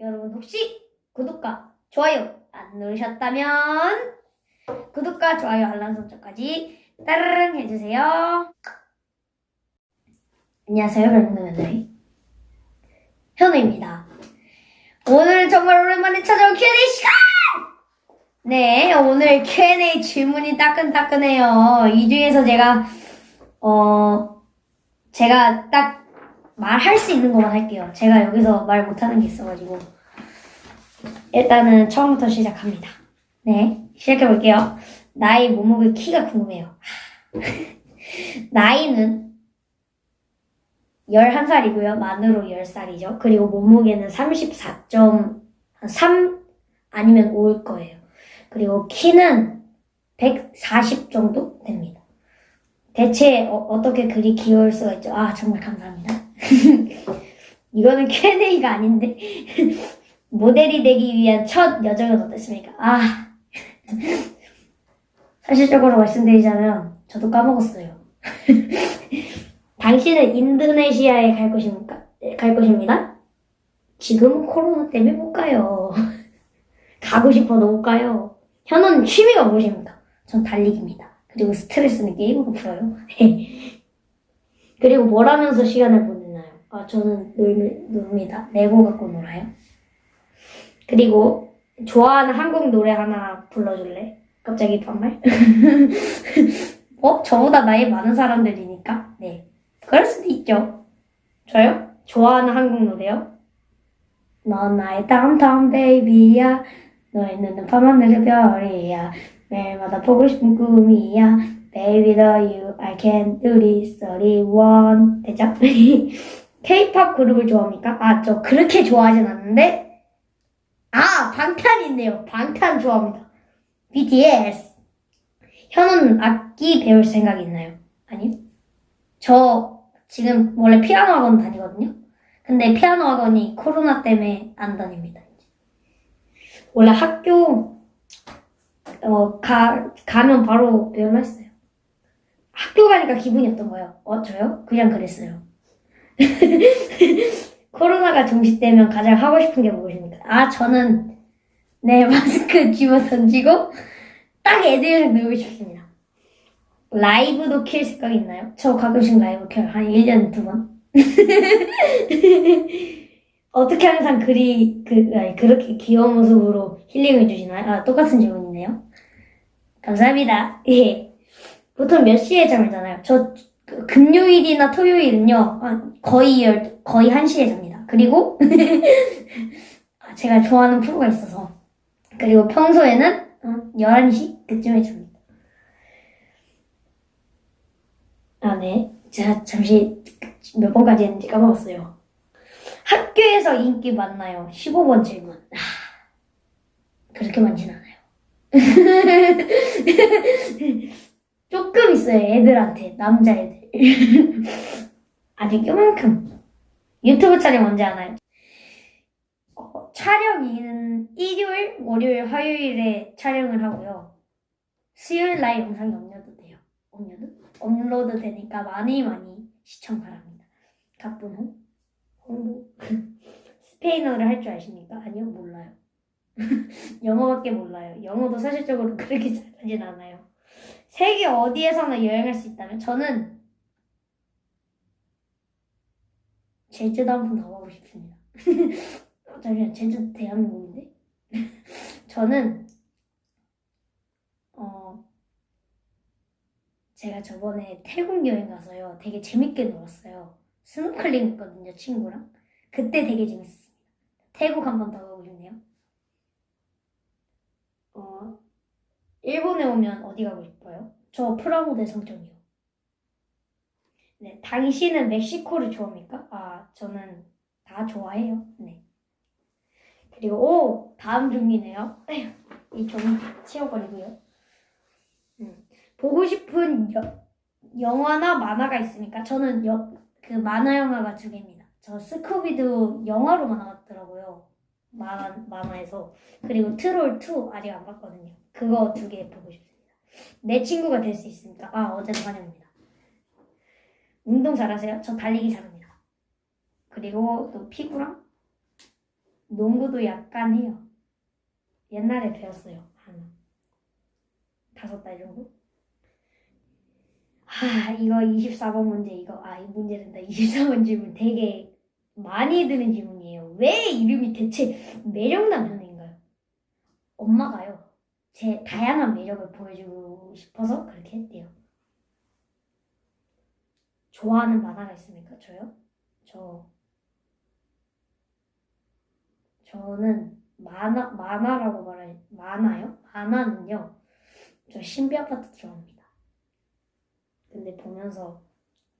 여러분 혹시 구독과 좋아요 안 누르셨다면 구독과 좋아요 알람 설정까지 따르릉 해주세요. 안녕하세요, 별명의 현우입니다. 오늘 정말 오랜만에 찾아온 Q&A 시간! 네, 오늘 Q&A 질문이 따끈따끈해요. 이 중에서 제가, 어, 제가 딱 말할 수 있는 것만 할게요. 제가 여기서 말 못하는 게 있어가지고. 일단은 처음부터 시작합니다. 네, 시작해볼게요. 나이, 몸무게, 키가 궁금해요. 나이는 11살이고요. 만으로 10살이죠. 그리고 몸무게는 34.3 아니면 5일 거예요. 그리고 키는 140 정도 됩니다. 대체 어, 떻게 그리 귀여울 수가 있죠? 아, 정말 감사합니다. 이거는 Q&A가 아닌데. 모델이 되기 위한 첫 여정은 어땠습니까? 아. 사실적으로 말씀드리자면, 저도 까먹었어요. 당신은 인도네시아에 갈 것입니까? 네, 갈 것입니다. 지금 코로나 때문에 못 가요. 가고 싶어도 못 가요. 현우는 취미가 무엇입니까? 전 달리기입니다. 그리고 스트레스는 게임으로 풀어요. 그리고 뭘 하면서 시간을 보내 아, 저는 놀, 놉니다. 레고 갖고 놀아요. 그리고 좋아하는 한국 노래 하나 불러줄래? 갑자기 반말? 어? 저보다 나이 많은 사람들이니까? 네. 그럴 수도 있죠. 저요? 좋아하는 한국 노래요? 넌 나의 땀땀 베이비야. 너의 눈은 밤하늘의 별이야. 매일마다 보고 싶은 꿈이야. Baby, the you, I can do this, 31. 되죠? K-pop 그룹을 좋아합니까? 아, 저 그렇게 좋아하진 않는데. 아, 방탄 있네요. 방탄 좋아합니다. BTS. 현우는 악기 배울 생각 있나요? 아니요. 저 지금 원래 피아노 학원 다니거든요. 근데 피아노 학원이 코로나 때문에 안 다닙니다. 원래 학교 어, 가, 가면 바로 배울라 했어요. 학교 가니까 기분이 어떤 거예요? 어, 저요? 그냥 그랬어요. 코로나가 종식되면 가장 하고 싶은 게 무엇입니까? 아, 저는 네, 마스크 집어 던지고 딱 애들이랑 놀고 싶습니다. 라이브도 킬 생각 있나요? 저 가끔씩 라이브 켜요. 한 1년에 두 번. 어떻게 항상 그리, 그, 아니, 그렇게 귀여운 모습으로 힐링을 주시나요? 아, 똑같은 질문이네요. 감사합니다. 예. 보통 몇 시에 잠을 자나요? 저, 그 금요일이나 토요일은요, 아, 거의 열, 거의 1시에 잡니다. 그리고, 아, 제가 좋아하는 프로가 있어서. 그리고 평소에는, 어, 11시? 그쯤에 잡니다. 아, 네. 제가 잠시 몇 번까지 했는지 까먹었어요. 학교에서 인기 많나요? 15번 질문. 아, 그렇게 많진 않아요. 조금 있어요, 애들한테. 남자애들. 아직 요만큼. 유튜브 촬영 언제 하나요? 어, 촬영은 일요일, 월요일, 화요일에 촬영을 하고요. 수요일 날 영상이 업로드 돼요. 업로드? 업로드 되니까 많이 많이 시청 바랍니다. 가쁜 호? 홍보? 스페인어를 할 줄 아십니까? 아니요, 몰라요. 영어밖에 몰라요. 영어도 사실적으로 그렇게 잘하진 않아요. 세계 어디에서나 여행할 수 있다면 저는 제주도 한번더 가고 싶습니다. 어, 잠시만, 제주 대한민국인데? 저는 어 제가 저번에 태국 여행 가서요. 되게 재밌게 놀았어요. 스노클링 했거든요, 친구랑. 그때 되게 재밌었습니다. 태국 한 번 더 가고 싶네요. 어, 일본에 오면 어디 가고 싶어요? 저 프라모델 성전이요. 네, 당신은 멕시코를 좋아합니까? 아, 저는 다 좋아해요. 네. 그리고 오, 다음 종이네요. 이종 치워버리고요. 음, 보고 싶은 여, 영화나 만화가 있습니까? 저는 여, 그 만화 영화가 두 개입니다. 저 스쿠비도 영화로 나왔더라고요. 만화, 만화에서. 그리고 트롤 2 아직 안 봤거든요. 그거 두 개 보고 싶습니다. 내 친구가 될 수 있습니까? 아, 어제도 환영입니다. 운동 잘하세요? 저 달리기 잘합니다. 그리고 또 피구랑 농구도 약간 해요. 옛날에 배웠어요. 한 다섯 달 정도? 아, 이거 24번 문제, 이거, 아, 이 문제 된다. 24번 질문 되게 많이 드는 질문이에요. 왜 이름이 대체 매력남현인가요? 엄마가요. 제 다양한 매력을 보여주고 싶어서 그렇게 했대요. 좋아하는 만화가 있습니까? 저요? 저, 저는 만화, 만화라고 말할, 만화요? 만화는요, 저 신비 아파트 좋아합니다. 근데 보면서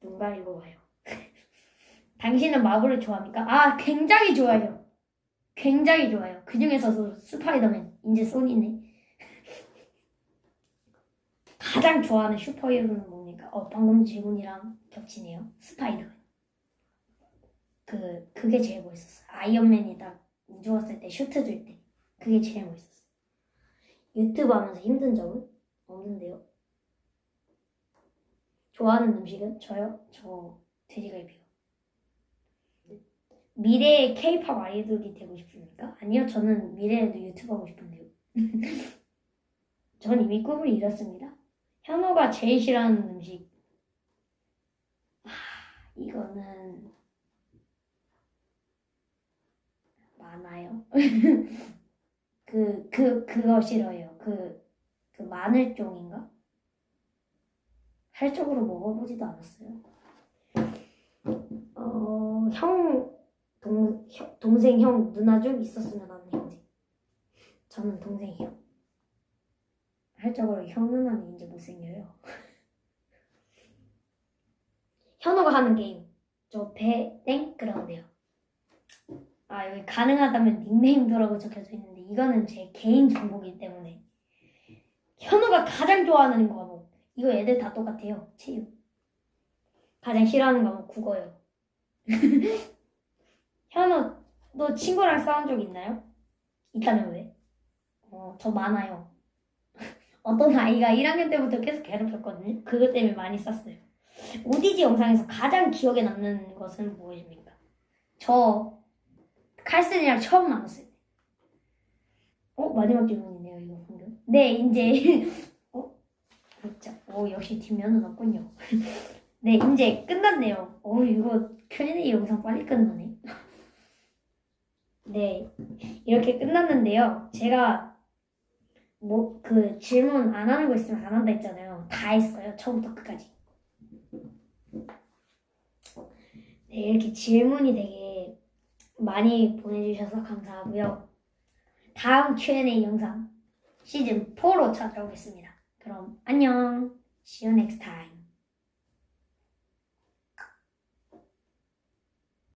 눈 가리고 봐요. 당신은 마블을 좋아합니까? 아, 굉장히 좋아요. 굉장히 좋아요. 그 중에서도 스파이더맨, 이제 소니네. 가장 좋아하는 슈퍼히어로는 뭡니까? 어, 방금 질문이랑 겹치네요. 스파이더맨. 그, 그게 제일 멋있었어요. 아이언맨이 딱 죽었을 때, 슈트 줄 때. 그게 제일 멋있었어요. 유튜브 하면서 힘든 점은 없는데요. 좋아하는 음식은? 저요? 저 돼지갈비요. 미래의 케이팝 아이돌이 되고 싶습니까? 아니요, 저는 미래에도 유튜브 하고 싶은데요. 전 이미 꿈을 이뤘습니다. 현호가 제일 싫어하는 음식. 하, 이거는 많아요. 그, 그, 그거 싫어요. 그, 그 마늘종인가? 살적으로 먹어보지도 않았어요. 어, 형, 동, 형, 동생, 형, 누나 중 있었으면 하는 형제. 저는 동생이요. 형, 누나는 이제 못생겨요. 현우가 하는 게임. 저 배, 땡? 그라운드요. 아, 여기 가능하다면 닉네임도라고 적혀져 있는데, 이거는 제 개인 정보이기 때문에. 현우가 가장 좋아하는 과목. 이거 애들 다 똑같아요. 체육. 가장 싫어하는 과목 국어요. 현우, 너 친구랑 싸운 적 있나요? 있다면 왜? 어, 저 많아요. 어떤 아이가 1학년 때부터 계속 괴롭혔거든요. 그것 때문에 많이 쌌어요. 오디지 영상에서 가장 기억에 남는 것은 무엇입니까? 저 칼슨이랑 처음 만났을 때. 어? 마지막 질문이네요, 이거 방금. 네, 이제. 어? 진짜. 오, 역시 뒷면은 없군요. 네, 이제 끝났네요. 어, 이거 Q&A 영상 빨리 끝나네. 네, 이렇게 끝났는데요. 제가 뭐 그 질문 안 하는 거 있으면 안 한다 했잖아요. 다 했어요. 처음부터 끝까지. 네, 이렇게 질문이 되게 많이 보내주셔서 감사하고요. 다음 Q&A 영상 시즌 4로 찾아오겠습니다. 그럼 안녕. See you next time.